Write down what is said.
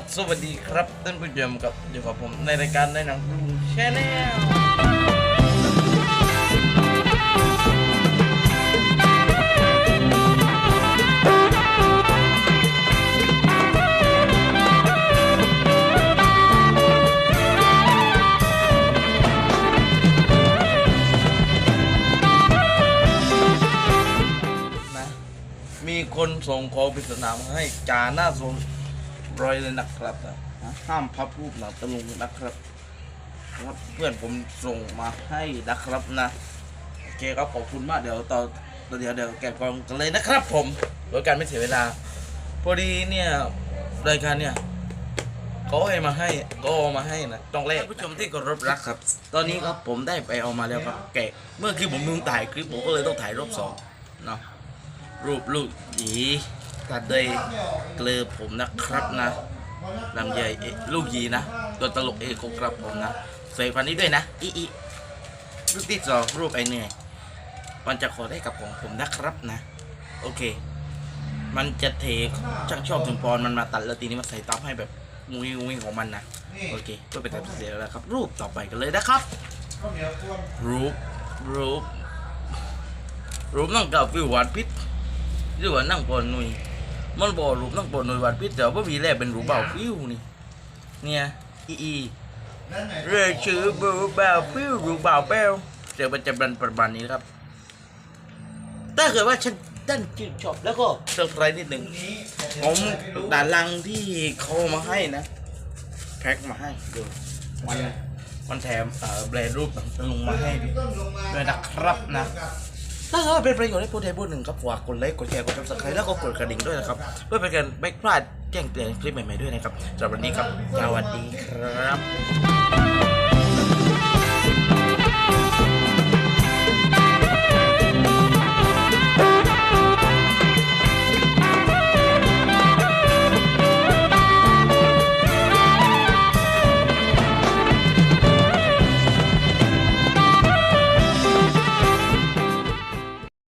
บสวัสดีครับท่านผู้ชมกับอยู่กับผมในรายการในหนังลุงแชนแนลนะมีคนส่งของปริศนามาให้จ่าหน้าทรง รอยเลยนะครับห้ามพับรูปหนังตะลุงนะครับครับเพื่อนผมส่งมาให้นะครับนะโอเคครับขอบคุณมากเดี๋ยวต่อเดี๋ยวเดี๋ยวแกะกล่องกันเลยนะครับ ผมโดยการไม่เสียเวลา พอดีเนี่ยรายการเนี่ยเขาให้มาให้ก็เอามาให้นะต้องแรกผู้ชมที่เคารพรักครับ ตอนนี้ครับผมได้ไปเอามาแล้วครับ แกะเมื่อกี้ผมมึงถ่ายคลิปผมก็เลยต้องถ่ายรอบสองเนาะรูปลูกหยี ตัดด้วยเกลือผมนะครับนะลำใหญ่ลูกยีนะตัวตลกเอกครับผมนะใส่ฟันนี้ด้วยนะอีอีรูปที่สองรูปไอเหนื่อยมันจะขอได้กับของผมนะครับนะ โอเค มันจะเทช่างชอบถึงปอนมันมาตัดแล้วทีนี้มันใส่ตับให้แบบมุ้ยมุ้ยของมันนะโอเคเพื่อเป็นการเสียแล้วครับ รูปต่อไปกันเลยนะครับ รูปรูปรูปนั่งกับฟิวหวานพิษหรือว่านั่งปอนหนุย มันบอกรูปนั่งปอนหนุยวานพิษแต่ว่ามีแรกเป็นรูปเบาฟิวนี่ เนี่ยอีอีเรียกชื่อรูปเบาฟิวรูปเบาเปลวเดี๋ยวมันจะเป็นประมาณนี้ครับ ถ้าเกิดว่าฉันดันชื่นชอบแล้วก็เซอร์ไพรส์นิดหนึ่งผมด่านลังที่เขามาให้นะแพ็คมาให้ดูมันมันแถมเอ่อแบรนด์รูปหนังตะลุงมาให้ด้วยนะครับนะ ถ้าเกิดว่าเป็นประโยชน์ให้ผู้ใดผู้หนึ่งครับฝากกดไลค์กดแชร์กดซับสไครต์แล้วก็กดกระดิ่งด้วยนะครับเพื่อเป็นการไม่พลาดแจ้งเตือนคลิปใหม่ๆด้วยนะครับสำหรับวันนี้ครับสวัสดีครับ